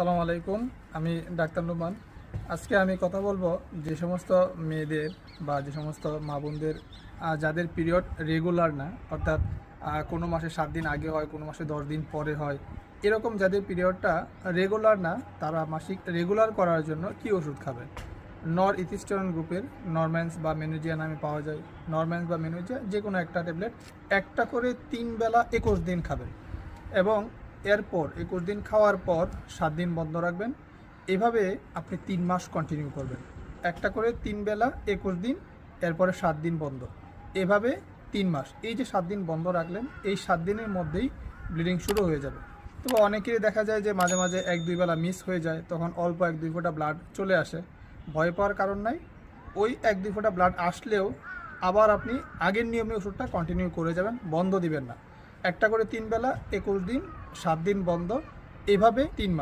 আসসালামু আলাইকুম, আমি ডাক্তার নুমান আজকে আমি কথা বলব যে সমস্ত মেয়েদের বা যে সমস্ত মা বোনদের যাদের পিরিয়ড রেগুলার না, অর্থাৎ কোনো মাসে সাত দিন আগে হয়, কোনো মাসে দশ দিন পরে হয়, এরকম যাদের পিরিয়ডটা রেগুলার না, তারা মাসিক রেগুলার করার জন্য কি ওষুধ খাবে? নর ইথিস্টোরন গ্রুপের নরম্যান্স বা মেনুজিয়া নামে পাওয়া যায়। নরম্যান্স বা মেনুজিয়া যে কোনো একটা ট্যাবলেট একটা করে তিন বেলা একুশ দিন খাবে। এবং এরপর একুশ দিন খাওয়ার পর সাত দিন বন্ধ রাখবেন। এভাবে আপনি তিন মাস কন্টিনিউ করবেন। একটা করে তিন বেলা একুশ দিন, এরপরে সাত দিন বন্ধ। এভাবে তিন মাস। এই যে সাত দিন বন্ধ রাখলেন, এই সাত দিনের মধ্যেই ব্লিডিং শুরু হয়ে যাবে। তবে অনেকেরই দেখা যায় যে মাঝে মাঝে এক দুই বেলা মিস হয়ে যায়, তখন অল্প এক দুই ফোঁটা ব্লাড চলে আসে। ভয় পাওয়ার কারণ নাই। ওই এক দুই ফোঁটা ব্লাড আসলেও আবার আপনি আগের নিয়মে ওষুধটা কন্টিনিউ করে যাবেন, বন্ধ দিবেন না। একটা করে তিন বেলা একুশ দিন সাত দিন বন্ধ এভাবে তিন মাস।